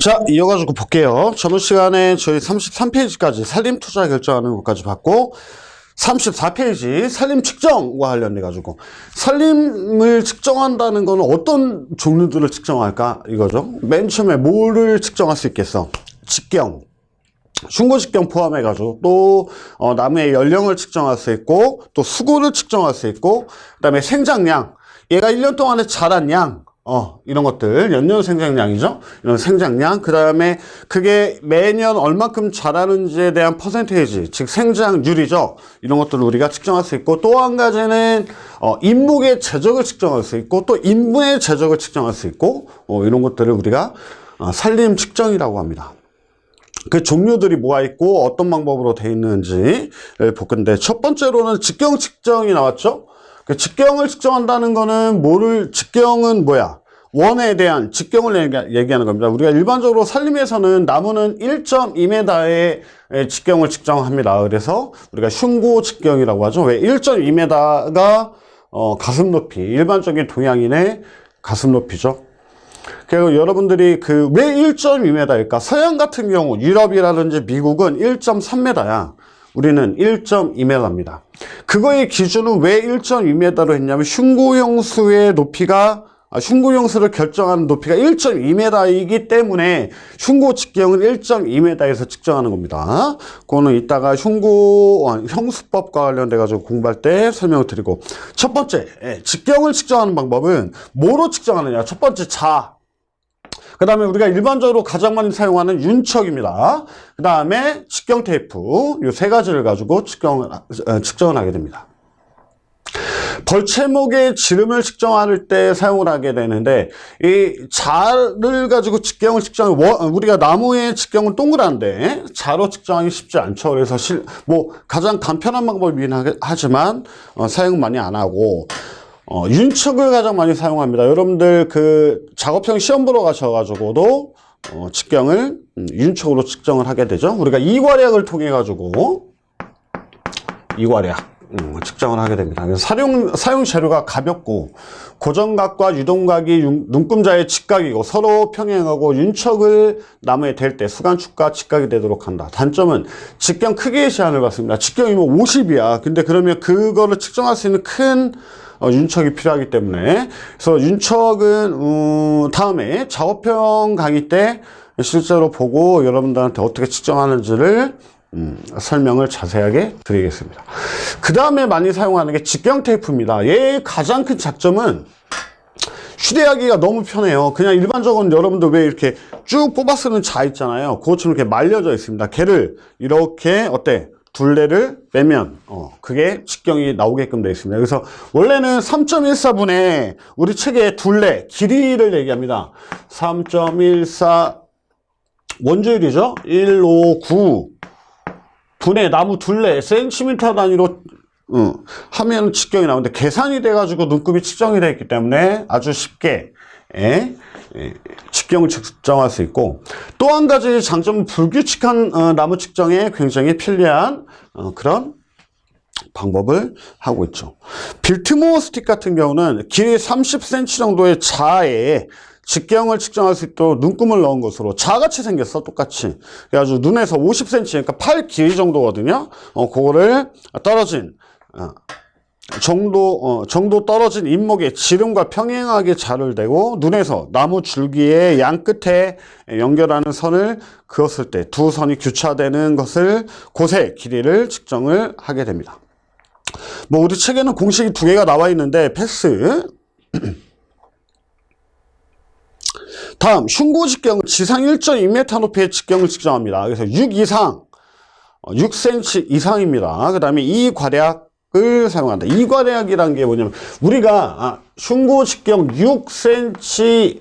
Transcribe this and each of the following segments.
자, 이어가지고 볼게요. 저번 시간에 저희 33페이지까지 살림 투자 결정하는 것까지 봤고, 34페이지 살림 측정과 관련돼가지고, 살림을 측정한다는 거는 어떤 종류들을 측정할까? 이거죠. 맨 처음에 뭐를 측정할 수 있겠어? 직경. 흉고 직경 포함해 가지고 또 어, 나무의 연령을 측정할 수 있고 또 수고를 측정할 수 있고 그 다음에 생장량 얘가 1년 동안에 자란 양 어, 이런 것들 연년 생장량이죠 이런 생장량 그 다음에 그게 매년 얼만큼 자라는지에 대한 퍼센테이지 즉 생장률이죠 이런 것들을 우리가 측정할 수 있고 또 한 가지는 어, 인목의 재적을 측정할 수 있고 또 인분의 재적을 측정할 수 있고 어, 이런 것들을 우리가 어, 살림 측정이라고 합니다. 그 종류들이 뭐가 있고 어떤 방법으로 돼 있는지를 볼 건데 첫 번째로는 직경 측정이 나왔죠. 그 직경을 측정한다는 거는 뭐를 직경은 뭐야? 원에 대한 직경을 얘기- 얘기하는 겁니다. 우리가 일반적으로 살림에서는 나무는 1.2m의 직경을 측정합니다. 그래서 우리가 흉고 직경이라고 하죠. 왜 1.2m가 어, 가슴 높이 일반적인 동양인의 가슴 높이죠. 그리고 여러분들이 그 왜 1.2m일까? 서양 같은 경우 유럽이라든지 미국은 1.3m야. 우리는 1.2m입니다. 그거의 기준은 왜 1.2m로 했냐면 흉고용수의 높이가 아, 흉고용수를 결정하는 높이가 1.2m이기 때문에 흉고 직경은 1.2m에서 측정하는 겁니다. 그거는 이따가 흉고 어, 형수법과 관련돼 가지고 공부할 때 설명을 드리고 첫 번째 예, 직경을 측정하는 방법은 뭐로 측정하느냐? 첫 번째 자 그 다음에 우리가 일반적으로 가장 많이 사용하는 윤척입니다. 그 다음에 측경 테이프, 이 세 가지를 가지고 측정을, 어, 측정을 하게 됩니다. 벌채목의 지름을 측정할 때 사용을 하게 되는데, 이 자를 가지고 직경을 측정, 우리가 나무의 직경은 동그란데, 자로 측정하기 쉽지 않죠. 그래서 실, 뭐, 가장 간편한 방법이긴 하- 하지만, 어, 사용 많이 안 하고, 어, 윤척을 가장 많이 사용합니다. 여러분들 그 작업형 시험 보러 가셔가지고도 어, 직경을 음, 윤척으로 측정을 하게 되죠. 우리가 이괄약을 통해 가지고 이괄약 음, 측정을 하게 됩니다. 사용 사용 재료가 가볍고 고정각과 유동각이 윤- 눈금자의 직각이고 서로 평행하고 윤척을 나무에 댈 때 수간축과 직각이 되도록 한다. 단점은 직경 크기의 제한을 받습니다. 직경이 뭐 50이야. 근데 그러면 그거를 측정할 수 있는 큰 어, 윤척이 필요하기 때문에 그래서 윤척은 어, 다음에 작업형 강의 때 실제로 보고 여러분들한테 어떻게 측정하는지를 음, 설명을 자세하게 드리겠습니다. 그 다음에 많이 사용하는 게 직경 테이프입니다. 얘의 가장 큰 장점은 휴대하기가 너무 편해요. 그냥 일반적으로 여러분들 왜 이렇게 쭉 뽑아 쓰는 자 있잖아요. 그것처럼 이렇게 말려져 있습니다. 걔를 이렇게 어때? 둘레를 빼면 어 그게 직경이 나오게끔 되어 있습니다. 그래서 원래는 3.14분의 우리 책의 둘레 길이를 얘기합니다. 3.14 원주율이죠. 159 분의 나무 둘레 센티미터 단위로 어, 하면 직경이 나오는데 계산이 돼가지고 눈금이 측정이 되어 있기 때문에 아주 쉽게 예, 예, 직경을 측정할 수 있고 또 한 가지 장점은 불규칙한 어, 나무 측정에 굉장히 편리한 어, 그런 방법을 하고 있죠. 빌트모어 스틱 같은 경우는 길이 30cm 정도의 자에 직경을 측정할 수 있도록 눈금을 넣은 것으로 자같이 생겼어 똑같이 그래가지고 눈에서 50cm 그러니까 팔 길이 정도거든요 어 그거를 떨어진 어, 정도 어, 정도 떨어진 잇목에 지름과 평행하게 자를 대고 눈에서 나무 줄기의 양 끝에 연결하는 선을 그었을 때 두 선이 교차되는 것을 곳의 길이를 측정을 하게 됩니다. 뭐 우리 책에는 공식이 두 개가 나와 있는데 패스. 다음 흉고 직경은 지상 1.2m 높이의 직경을 측정합니다. 그래서 6 이상, 어, 6cm 이상입니다. 그 다음에 이 괄약을 사용한다. 이 괄약이란 게 뭐냐면 우리가 아, 흉고 직경 6cm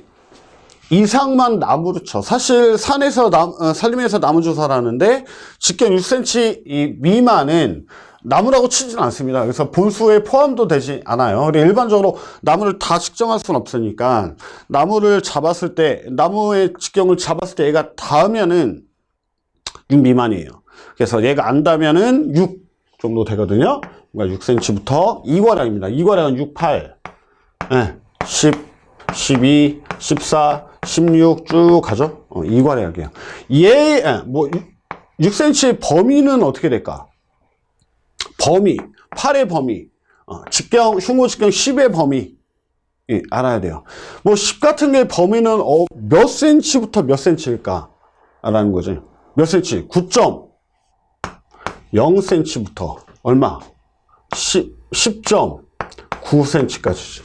이상만 나무를 쳐. 사실 산에서 남, 어, 산림에서 나무 조사를 하는데 직경 6cm 이 미만은 나무라고 치진 않습니다. 그래서 본수에 포함도 되지 않아요. 그리고 일반적으로 나무를 다 측정할 수는 없으니까 나무를 잡았을 때 나무의 직경을 잡았을 때 얘가 닿으면은 6 미만이에요. 그래서 얘가 안다면은 6 정도 되거든요. 그러니까 6cm부터 2괄약입니다. 2괄약은 6, 8, 예, 10, 12, 14, 16 쭉 가죠. 어, 이괄해야게요. 얘, 아, 뭐, 6cm 범위는 어떻게 될까? 범위, 8의 범위, 어, 직경, 흉무 직경 10의 범위, 예, 알아야 돼요. 뭐, 10 같은 게 범위는 어, 몇 cm부터 몇 cm일까? 라는 거지. 몇 cm? 9.0cm부터 얼마? 10, 10.9cm까지지.